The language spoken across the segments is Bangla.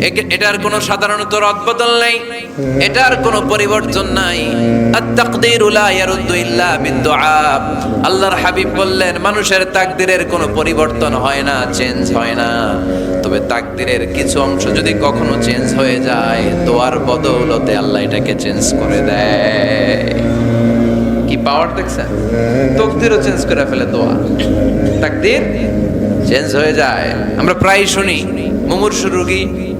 এটার কোনো সাধারণত রদবদল নাই। এটার কোনো পরিবর্তন নাই। আল্লাহর হাবিব বললেন, মানুষের তাকদীরের কোনো পরিবর্তন হয় না, চেঞ্জ হয় না। তবে তাকদীরের কিছু অংশ যদি কখনো চেঞ্জ হয়ে যায়, দোয়ার বদৌলতে আল্লাহ এটাকে চেঞ্জ করে দেয়। কি পাওয়ার দেখছেন? তকদিরও চেঞ্জ করে ফেলে দোয়া। তাকদির চেঞ্জ হয়ে যায়। আমরা প্রায় শুনি, মুমূর্ষু রোগী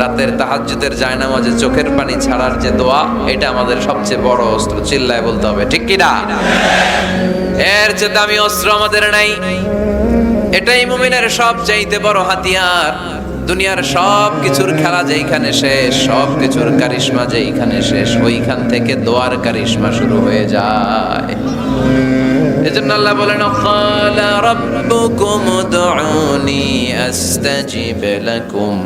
রাতের তাহাজ্জুদের জায়নামাজে চোখের পানি ছাড়ার যে দোয়া, এটা আমাদের সবচেয়ে বড় অস্ত্র। চিল্লায় বলতে হবে, ঠিক কি না এর চেয়ে দামি অস্ত্র আমাদের নাই। এটাই মুমিনের সব চাইতে বড় হাতিয়ার। দুনিয়ার সব কিছুর খেলা যেইখানে শেষ সব কিছুর কারিশমা যেইখানে শেষ, ওইখান থেকে দোয়ার কারিশমা শুরু হয়ে যায়। এজন্য আল্লাহ বলেন, ক্বালা রাব্বুকুম উদউনি আস্তাজিব লাকুম।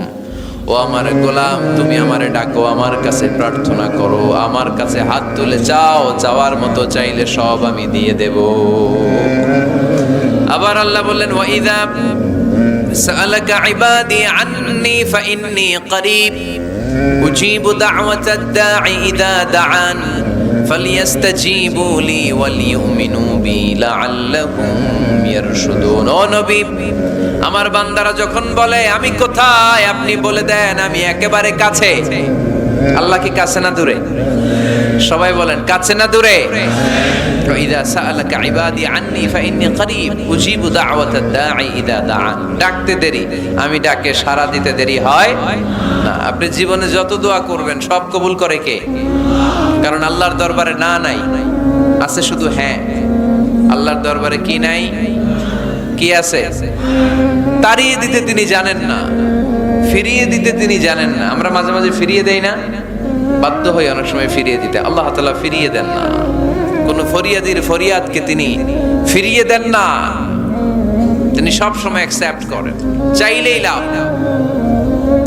ও আমার গোলাম তুমি আমারে ডাকো আমার কাছে প্রার্থনা করো আমার কাছে হাত তুলে চাও চাওয়ার মতো চাইলে সব আমি দিয়ে দেব আবার আল্লাহ বললেন ওয়াইদা سألك عبادي عني فإني قريب أجيب دعوة الداعي إذا دعان فليستجيبوا لي وليؤمنوا بي لعلهم يرشدون ও নবী আমার বান্দারা যখন বলে আমি কোথায় আপনি বলে দেন আমি একেবারে কাছে আল্লাহ কি কাছে না দূরে সবাই বলেন কাছে না দূরে وإذا سألك عبادي عني فإني قريب أجيب دعوة الداعي إذا دعان ডাকতে দেরি আমি ডাকে সারা দিতে দেরি হয় না আপনি জীবনে যত দোয়া করবেন সব কবুল করে কে কারণ আল্লাহর দরবারে না নাই, আছে শুধু হ্যাঁ। আল্লাহর দরবারে কি নাই? কি আছে? তাড়িয়ে দিতে তিনি জানেন না, ফিরিয়ে দিতে তিনি জানেন না। আমরা মাঝে মাঝে ফিরিয়ে দেই না, বাধ্য হই অনেক সময় ফিরিয়ে দিতে। আল্লাহ তাআলা ফিরিয়ে দেন না। কোন ফরিয়াদির ফরিয়াদকে তিনি ফিরিয়ে দেন না। তিনি সব সময় অ্যাকসেপ্ট করেন। চাইলেই লাভ,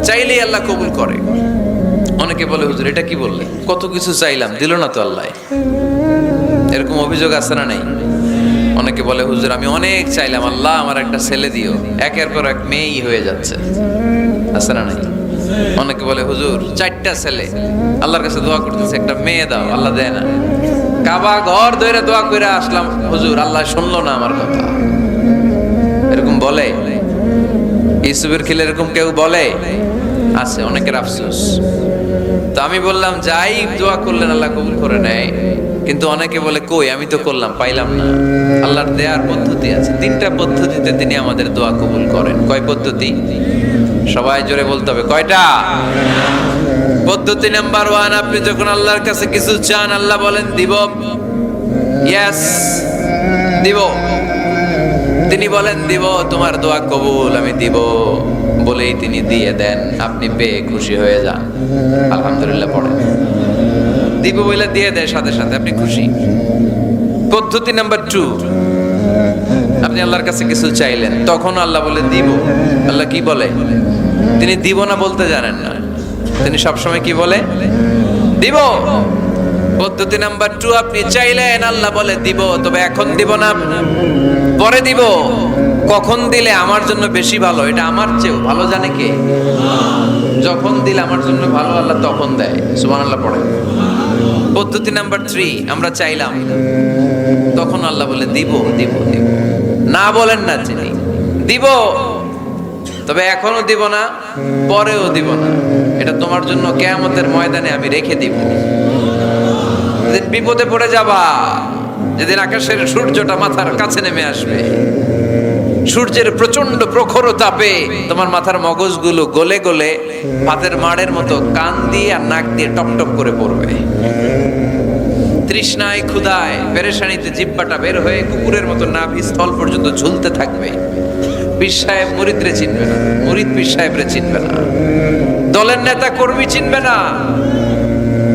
চাইলেই আল্লাহ কবুল করে। অনেকে বলে, হুজুর, এটা কি বললে? কত কিছু চাইলাম, দিল না তো আল্লাহ। এরকম অভিযোগ আছে না নাই? অনেকে বলে, হুজুর, আমি অনেক চাইলাম, আল্লাহ আমার একটা ছেলে দিও। একের পর এক মেয়েই হয়ে যাচ্ছে। আছে না নাই? অনেকে বলে, হুজুর, চারটা ছেলে, আল্লাহর কাছে দোয়া করতেছে, একটা মেয়ে দাও, আল্লাহ দেয় না। কাবা ঘর ধরে দোয়া করে আসলাম, হুজুর, আল্লাহ শুনলো না আমার কথা। এরকম বলে? ইসুবের খিলে এরকম কেউ বলে? আছে, অনেকের আফসোস। আমি বললাম, যাই দোয়া করলেন, আল্লাহ কবুল করে নেয়। কিন্তু অনেকে বলে, কই, আমি তো করলাম, পাইলাম না। আল্লাহর দেয়ার পদ্ধতি আছে। তিনটা পদ্ধতিতে তিনি আমাদের দোয়া কবুল করেন। কয় পদ্ধতি? সবাই জোরে বলতে হবে, কয়টা? পদ্ধতি নাম্বার ওয়ান, আপনি যখন আল্লাহর কাছে কিছু চান, আল্লাহ বলেন, দিব। ইয়েস দিব। তিনি বলেন, দিব, তোমার দোয়া কবুল, আমি দিব। বলেই তিনি দিয়ে দেন, আপনি পেয়ে খুশি হয়ে যান। আলহামদুলিল্লাহ পড়েন দিব বলে দিয়ে দেয় সাথে সাথে, আপনি খুশি। পদ্ধতি নাম্বার টু আপনি আল্লাহর কাছে কিছু চাইলেন, তখন আল্লাহ বলে, দিব। আল্লাহ কি বলে? তিনি দিব না বলতে জানেন না। তিনি সবসময় কি বলে? দিব। পদ্ধতি নাম্বার টু আপনি চাইলেন আল্লাহ বলে দিব, তবে এখন দিব না। পরে দিব। কখন দিলে আমার জন্য বেশি ভালো? এটা আমার চেয়েও ভালো, জানে কে? যখন দিলে আমার জন্য ভালো, আল্লাহ তখন দেয়। সুমান আল্লাহ পড়ে। পদ্ধতি নাম্বার থ্রি আমরা চাইলাম, তখন আল্লাহ বলে দিব দিব দিব। না বলেন না চিনি দিব। তবে এখনও দিব না, পরেও দিব না। এটা তোমার জন্য কেয়ামতের ময়দানে আমি রেখে দিব। যেদিন বিপদে পড়ে যাবা, যেদিন আকাশের সূর্যটা মাথার কাছে নেমে আসবে, সূর্যের প্রচণ্ড প্রখর তাপে তোমার মাথার মগজগুলো গলে গলে ভাতের মাড়ের মতো কান দিয়ে আর নাক দিয়ে টপ টপ করে পড়বে। তৃষ্ণায় ক্ষুদায় পেরেশানিতে জিব্বাটা বের হয়ে কুকুরের মতো নাভি স্থল পর্যন্ত ঝুলতে থাকবে। পীর মুরিদরে চিনবে না, মুরিদ পীর চিনবে না। দলের নেতা কর্মী চিনবে না।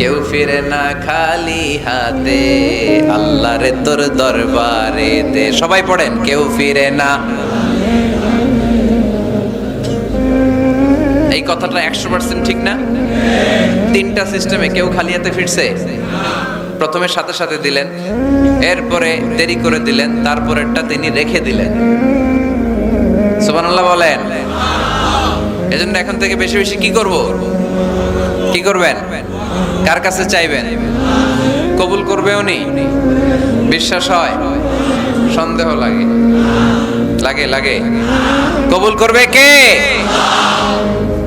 কেউ ফিরে না খালি হাতে আল্লাহ রে তোর দরবারে দে সবাই পড়েন, কেউ ফিরে না। এই কথাটা একশো পার্সেন্ট ঠিক না? তিনটা সিস্টেমে কেউ খালি হাতে ফিরছে? প্রথমে সাথে সাথে দিলেন, এরপরে দেরি করে দিলেন, তারপরেরটা তিনি রেখে দিলেন। সুবহানাল্লাহ বলেন। এজন্য এখন থেকে বেশি বেশি কি করব? কি করবেন? কার কাছে চাইবেন? কবুল করবে উনি? বিশ্বাস হয়? সন্দেহ লাগে। লাগে লাগে। কবুল করবে কে?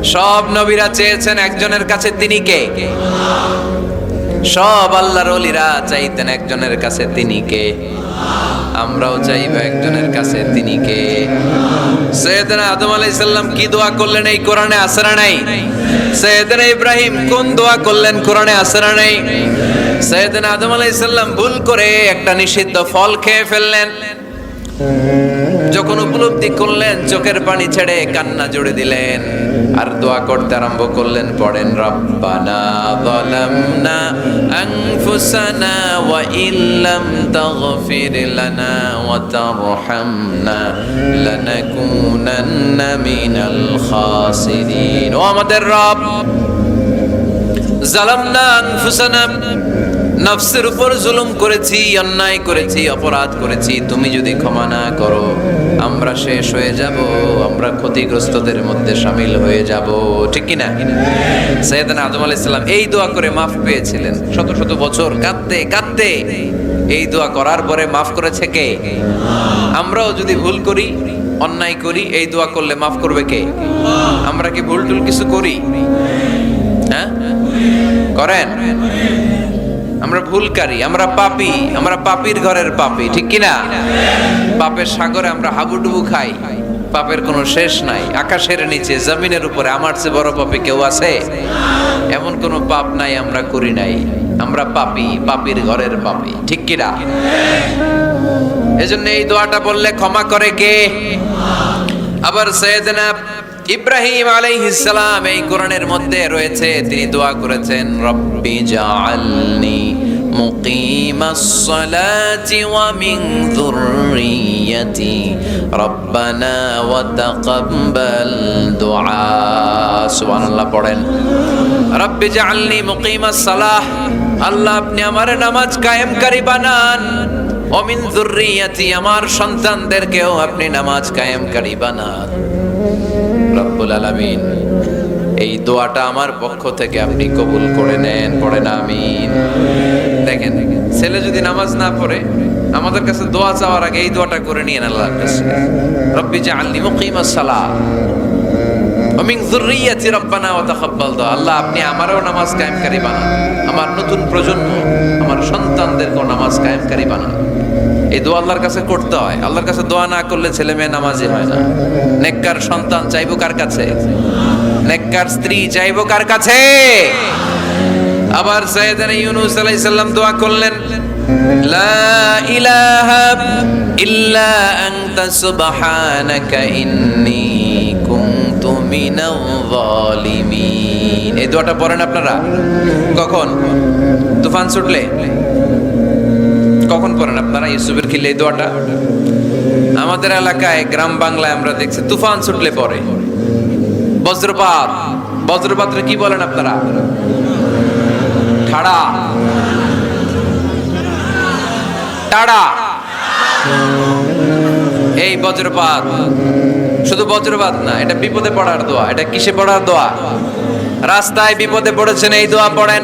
সব নবীরা চেয়েছেন একজনের কাছে তিনি কে? সব আল্লাহর অলিরা চাইতেন একজনের কাছে তিনি কে? আমরাও চাইব একজনের কাছে, তিনি কে? সৈয়দনা আদম আলাইহিস সালাম কি দোয়া করলেন এই কোরআনে? আসরা নাই? সৈয়দনা ইব্রাহিম কোন দোয়া করলেন কোরআনে? আসরা নাই? সৈয়দনা আদম আলাইসাল্লাম ভুল করে একটা নিষিদ্ধ ফল খেয়ে ফেললেন। যখন উপলব্ধি করলেন, চোখের পানি ছেড়ে কান্না জুড়ে দিলেন। আর দোয়া করতে আরম্ভ করলেন, পড়েন, রব্বানা আমাদের রব জালামনা আনফুসানা নফসের উপর জুলুম করেছি, অন্যায় করেছি, অপরাধ করেছি, তুমি যদি ক্ষমা না করো, আমরা শেষ হয়ে যাব, আমরা ক্ষতিগ্রস্তদের মধ্যে সামিল হয়ে যাব। ঠিক কি না সৈয়দানা আদম আলাইহিস এই দোয়া করে মাফ পেয়েছিলেন। শত শত বছর কাঁদতে কাঁদতে এই দোয়া করার পরে মাফ করেছে কে? আমরাও যদি ভুল করি, অন্যায় করি, এই দোয়া করলে মাফ করবে কে? আমরা কি ভুল টুল কিছু করি? হ্যাঁ? করেন? আমরা ভুলকারী, আমরা পাপি, আমরা পাপীর ঘরের পাপী, ঠিক কিনা? পাপের সাগরে আমরা হাবুডুবু খাই, পাপের কোনো শেষ নাই। আকাশের নিচে, জমিনের উপরে, আমার চেয়ে বড় পাপী কেউ আছে? এমন কোনো পাপ নাই আমরা করি নাই। আমরা পাপী, পাপীর ঘরের পাপী, ঠিক কি না এজন্য এই দোয়াটা বললে ক্ষমা করে কে? আবার সৈয়দনা ইব্রাহিম আলাইহিস সালাম এই কোরআনের মধ্যে রয়েছে, তিনি দোয়া করেছেন, রব্বি জাআলনি সালাতি ওয়া মিন যুররিয়াতি রব্বানা ওয়া তাকাব্বাল দুআ সুবহানাল্লাহ পড়েন। রব্বি জাআলনি মুকিমাস সালাহ। আল্লাহ আপনি আমার নামাজ কায়েমকারী বানান। অমিন যুররিয়াতি আমার সন্তানদেরকেও আপনি নামাজ কায়েমকারী বানান। রব্বুল আলামিন। এই দোয়াটা আমার পক্ষ থেকে আপনি কবুল করে নেন, পড়েন, আমিন। দেখেন, ছেলে যদি নামাজ না পড়ে, আমাদের কাছে দোয়া চাওয়ার আগে এই দোয়াটা করে নিয়েন আল্লাহর কাছে। রব্বি জাআলনি মুকিমাস সালাহ। যুররিয়াতি রব্বানা ওয়া তাকাব্বাল দোয়া। আল্লাহ, আপনি আমারও নামাজ কায়েমকারী বানান। আমার নতুন প্রজন্ম, আমার সন্তানদেরকেও নামাজ কায়েমকারী বানান। এই দোয়া আল্লাহর কাছে করতে হয়। আল্লাহর কাছে দোয়া না করলে ছেলে মেয়ে নামাজি হয় না। নেককার সন্তান চাইব কার কাছে? নেককার স্ত্রী চাইব কার কাছে? আবার সাইয়েদানা ইউনুস আলাইহিস সালাম দোয়া করলেন, লা ইলাহা ইল্লা আনতা সুবহানাকা ইন্নী কুনতু মিনাল জালিমিন এই দোয়াটা পড়েন আপনারা? কখন? তুফান ছুটলে? কখন পড়েন আপনারা ইউসুফের খিলে এই দোয়াটা। আমাদের এলাকায় গ্রাম বাংলায় আমরা দেখছি, তুফান ছুটলে পরে। বজ্রপাত বজ্রপাত্রে কি বলেন আপনারা? ঠাড়া। টাড়া। এই বজ্রপাত। শুধু বজ্রপাত না, এটা বিপদে পড়ার দোয়া, এটা কিসে পড়ার দোয়া? রাস্তায় বিপদে পড়েছেন, এই দোয়া পড়েন।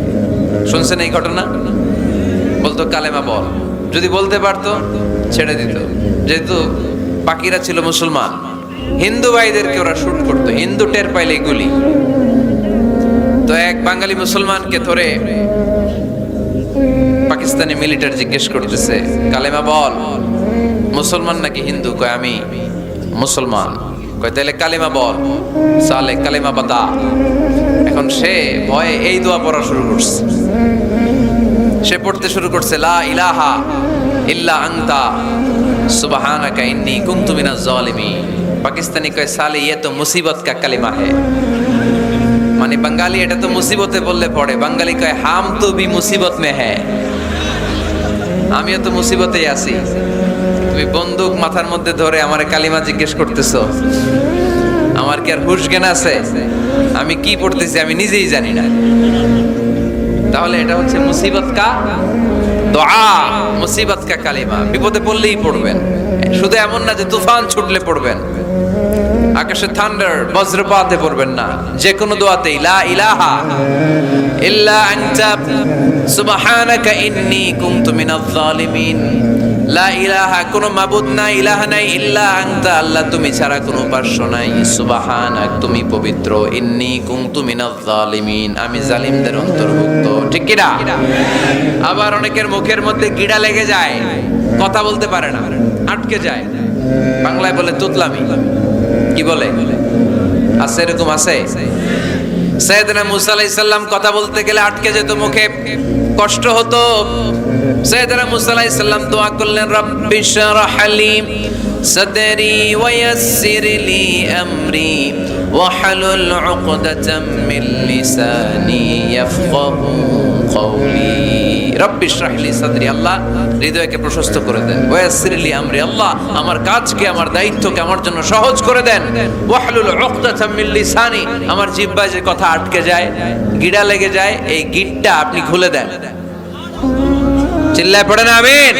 শুনছেন এই ঘটনা? বলতো, কালেমা বল। যদি বলতে পারতো, ছেড়ে দিত। যেহেতু বাকিরা ছিল মুসলমান, হিন্দু ভাইদেরকে ওরা শুট করতো। হিন্দু টের পাইলে গুলি। তো এক বাঙালি মুসলমানকে ধরে পাকিস্তানি মিলিটার জিজ্ঞেস করতেছে, কালেমা বল? মুসলমান নাকি হিন্দু? কয়, আমি মুসলমান। কয় তাহলে কালিমা বল। সালে কালেমা বাতা এখন সে ভয়ে এই দোয়া পড়া শুরু করছে। সে পড়তে শুরু করছে, লা ইলাহা ইল্লা আনতা, সুবহানাকা ইন্নী কুনতু মিনাজ জালিমিন। পাকিস্তানি কয় সালে ইয়ে তো মুসিবত কা কালিমা হে। মানে বাঙালি এটা তো মুসিবতে বললে পড়ে। বাঙালি কয়, হাম তো বি মুসিবত মে হ্যাঁ আমিও তো মুসিবতেই আছি। তুমি বন্দুক মাথার মধ্যে ধরে আমার কালিমা জিজ্ঞেস করতেছ। আমার কি আর হুশ জ্ঞান আছে? আমি কি পড়তেছি আমি নিজেই জানি না। তাহলে এটা হচ্ছে মুসিবত কা দোয়া। মুসিবত কা কালিমা। বিপদে পড়লেই পড়বেন। শুধু এমন না যে তুফান ছুটলে পড়বেন। আকাশে থান্ডার বজ্রপাতে পড়বেন না। যে কোনো দোয়াতেই লা ইলাহা ইল্লা আনতা। সুবহানাকা ইন্নী কুনতু মিনাজ জালিমিন লা ইলাহা, কোনো মাবুদ নাই, ইলাহা নাই, ইল্লা আনতা। আল্লাহ, তুমি ছাড়া কোনো উপাস্য নাই। সুবহানাক, তুমি পবিত্র। ইন্নী কুনতু মিনাজ জালিমিন। আমি জালিমদের অন্তর্ভুক্ত। ঠিক কি না আবার অনেকের মুখের মধ্যে গিড়া লেগে যায়, কথা বলতে পারে না, আটকে যায়। বাংলায় বলে তুতলামি। কি বলে? আছে, এরকম আছে? সৈয়দনা মুসা আলাইহিস সালাম কথা বলতে গেলে আটকে যেত মুখে। কষ্ট হতো। সৈয়দনা মুসা আলাইহিস সালাম দোয়া করলেন রব্বি শরহ লি صدري ويسر لي أمري واحلل عقدة من لساني يفقه قولي রব্বি ইশরাহলি সাদরি আল্লাহ হৃদয়কে প্রশস্ত করে দেন ওয়াসিরলি আমরি আল্লাহ আমার কাজকে আমার দায়িত্বকে আমার জন্য সহজ করে দেন ওয়াহলুল উকদাতাম মিন লিসানি আমার জিহ্বায় যে কথা আটকে যায় গিড়া লেগে যায় এই গিটটা আপনি খুলে দেন চিল্লায় পড়ে না, আমিন।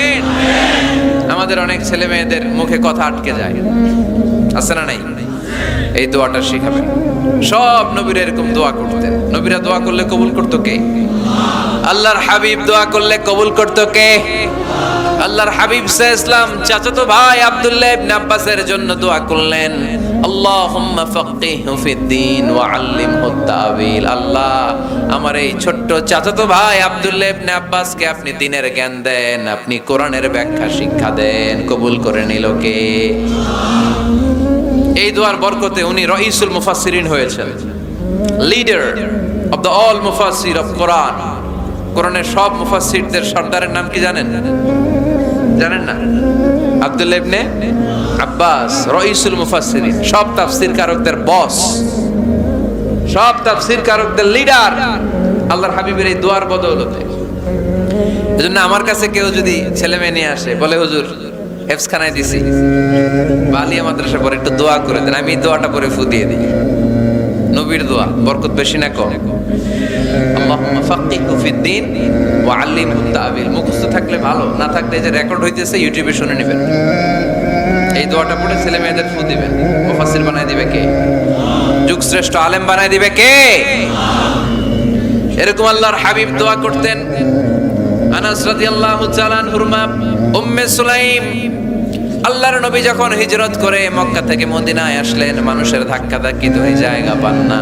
আমাদের অনেক ছেলে মেয়েদের মুখে কথা আটকে যায়। আছে না নাই? এই দোয়াটা শিখাবেন। সব নবীরা এরকম দোয়া করতেন। নবীরা দোয়া করলে কবুল করতো কে? আল্লাহর হাবিব দোয়া করলে কবুল করতো কে? আল্লাহর হাবিব সাহ ইসলাম চাচাতো ভাই আব্দুল্লাহ ইবনে আব্বাসের জন্য দোয়া করলেন। আল্লাহুম্মা ফাক্কিহু ফিদ্দিন ওয়া আল্লিমহু তাওয়িল আল্লাহ, আমার এই ছোট্ট চাচাতো ভাই আব্দুল্লাহ ইবনে আব্বাসকে আপনি দিনের জ্ঞান দেন, আপনি কোরআনের ব্যাখ্যা, শিক্ষা দেন, কবুল করে নিল কে? এই দোয়ার বরকতে উনি রইসুল মুফাসসিরিন হয়েছেন। লিডার অফ দ্য অল মুফাসসির অফ কোরআন কোরআনের সব মুফাসসিরদের সর্দারের নাম কি জানেন? জানেন না? আব্দুল্লাহ ইবনে আব্বাস, রইসুল মুফাসসিরিন, সব তাফসীর কারকদের বস সব তাফসীর কারকদের লিডার আল্লাহর হাবিবের এই দোয়ার বদৌলতে। এজন্য আমার কাছে কেউ যদি ছেলে মেয়ে নিয়ে আসে, বলে, হুজুর, হেফসখানায় দিছি। বালিয়া মাদ্রাসা পরে একটু দোয়া করে দেন, আমি দোয়াটা পরে ফু দিয়ে দিই। নবীর দোয়া, বরকত বেশি না কম। ফিদ্দিন তা'বিল মুখস্থ থাকলে ভালো, না থাকলে যে রেকর্ড হইতেছে ইউটিউবে শুনে নেবেন। এই দোয়াটা পড়ে ছেলে মেয়েদের ফু দিবেন। মুফাসসির বানায় দিবে কে? যুগ শ্রেষ্ঠ আলেম বানায় দিবে কে? এরকম আল্লাহর হাবিব দোয়া করতেন। আনাস রাদিয়াল্লাহু তাআলা আনহুর মা, উম্মে সুলাইম। আল্লাহর নবী যখন হিজরত করে মক্কা থেকে মদিনায় আসলেন, মানুষের ধাক্কা ধাক্কিতে হয়ে জায়গা পান না।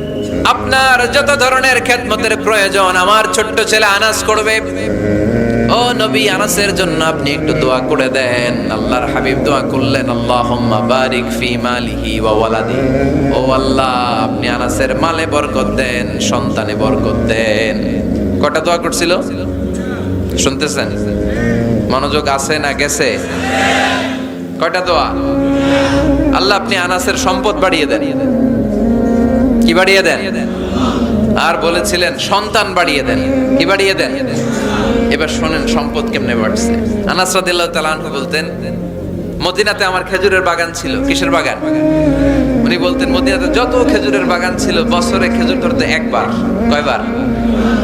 আপনার যত ধরনের খেদমতের প্রয়োজন, আমার ছোট্ট ছেলে আনাস করবে। ও নবী আনাসের জন্য আপনি একটু দোয়া করে দেন। আল্লাহর হাবিব দোয়া করলেন, আল্লাহুম্মা বারিক ফি মালিহি ওয়া ওয়ালাদি। ও আল্লাহ, আপনি আনাসের মালে বরকত দেন, সন্তানে বরকত দেন। কটা দোয়া করছিল? শুনতেছেন? মনোযোগ আছে না গেছে? কয়টা দোয়া? আল্লাহ, আপনি আনাসের সম্পদ বাড়িয়ে দেন। কি বাড়িয়ে দেন? আর বলেছিলেন, সন্তান বাড়িয়ে দেন। কি বাড়িয়ে দেন? এবার শোনেন সম্পদ কেমনে বাড়ছে। আনাস বলতেন, মদিনাতে আমার খেজুরের বাগান ছিল। কিসের বাগান? উনি বলতেন, মদিনাতে যত খেজুরের বাগান ছিল, বছরে খেজুর ধরতে একবার, কয়বার?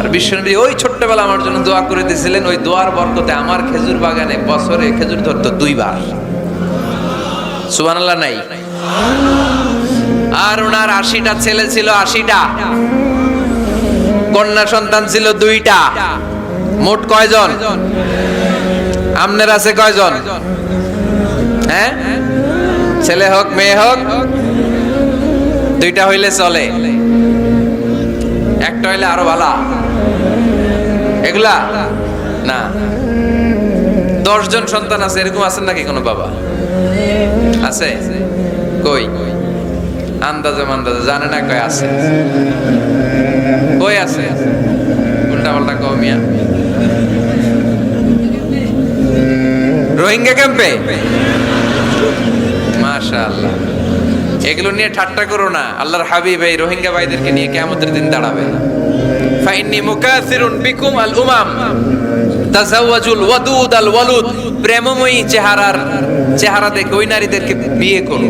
আর বিশ্বনবী ওই ছোট্টবেলা আমার জন্য দোয়া করে দিয়েছিলেন, ওই দোয়ার বরকতে আমার খেজুর বাগানে বছরে খেজুর ধরতো দুইবার। সুবহানাল্লাহ, নাই? আর ওনার আশিটা ছেলে ছিল আশিটা। কন্যা সন্তান ছিল দুইটা। মোট কয়জন? আমনের আছে কয়জন? হ্যাঁ? ছেলে হোক, মেয়ে হোক, দুইটা হইলে চলে। একটা হইলে আরও ভালা। এগুলা? না। দশজন সন্তান আছে, এরকম আছেন নাকি কোনো বাবা? আছে? কই? আন্দাজে মান্দাজে, জানে না কই আছে। কই আছে? উল্টা পাল্টা কমিয়া রোহিঙ্গা ক্যাম্পে? মাশাআল্লাহ। এগুলো নিয়ে ঠাট্টা করো না। আল্লাহর হাবিব এই রোহিঙ্গা ভাইদেরকে নিয়ে কেমতের দিন দাঁড়াবে। ফাইন্নি মুকাসিরুন বিকুম আল উমাম। তাজাওয়াজুল ওয়াদুদ আল ওয়ালুদ। প্রেমময়ী চেহারার চেহারা দেখে ওই নারীদেরকে বিয়ে করো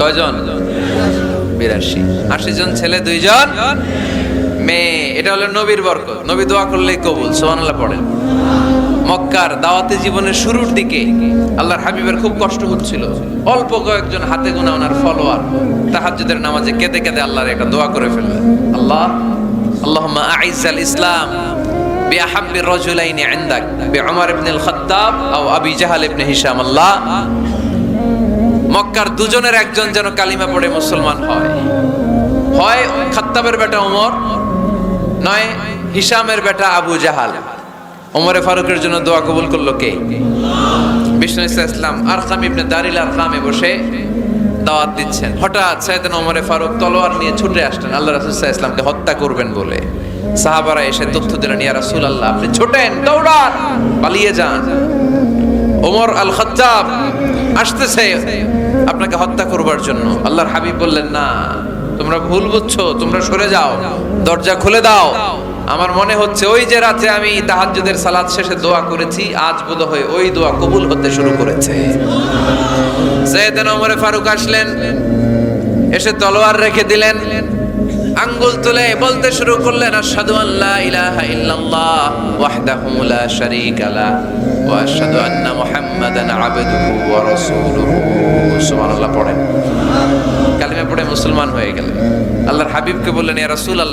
কয়জন? বিরাশি। আশি জন ছেলে, দুইজন মেয়ে। এটা হলো নবীর বরকত। নবী দোয়া করলেই কবুল, সুবহানাল্লাহ পড়েন মক্কার জীবনের শুরুর দিকে আল্লাহর হাবিবের খুব কষ্ট হচ্ছিল। অল্প কয়েকজন হাতে গোনা ওনার ফলোয়ার। তাহাজ্জুদের নামাজে কেঁদে কেঁদে আল্লাহর একটা দোয়া করে ফেললেন। আল্লাহ, আল্লাহুম্মা আইজ্জাল ইসলাম জাহাল ইবনে হিশাম। আল্লাহ মক্কার দুজনের একজন যেন কালিমা পড়ে মুসলমান হয়। হয় খাত্তাবের বেটা ওমর, নয় হিসামের বেটা আবু জাহাল। ওমরে ফারুকের জন্য দোয়া কবুল করল কে? বিষ্ণু ইসলাম আরকাম ইবনে দারিল আরকামে বসে দাওয়াত দিচ্ছেন। হঠাৎ সাইয়েদনা ওমরে ফারুক তলোয়ার নিয়ে ছুটে আসলেন। আল্লাহ রাসূল ইসলামকে হত্যা করবেন বলে। সাহাবারা এসে তথ্য দিলেন, ইয়া রাসূলুল্লাহ, আপনি ছোটেন, দৌড়ান, পালিয়ে যান। ওমর আল খাত্তাব আসতেছে। আপনাকে হত্যা করবার জন্য। আল্লাহর হাবিব বললেন, না, তোমরা ভুল বুঝছ, তোমরা সরে যাও, দরজা খুলে দাও। আমার মনে হচ্ছে ওই যে রাতে আমি তাহাজ্জুদের সালাত শেষে দোয়া করেছি, আজ বোধ হয় ওই দোয়া কবুল হতে শুরু করেছে। সৈয়দনা ওমরে ফারুক আসলেন, এসে তলোয়ার রেখে দিলেন। আঙ্গুল তুলে বলতে শুরু করলেন ইলাহা ইল্লাল্লাহ ওয়া আন্না মুহাম্মাদান আবদুহু ওয়া রাসূলুহু। সুবহানাল্লাহ পড়ে মুসলমান হয়ে গেলেন। আল্লাহর হাবিবকে বললেন, ইয়া রাসূলুল্লাহ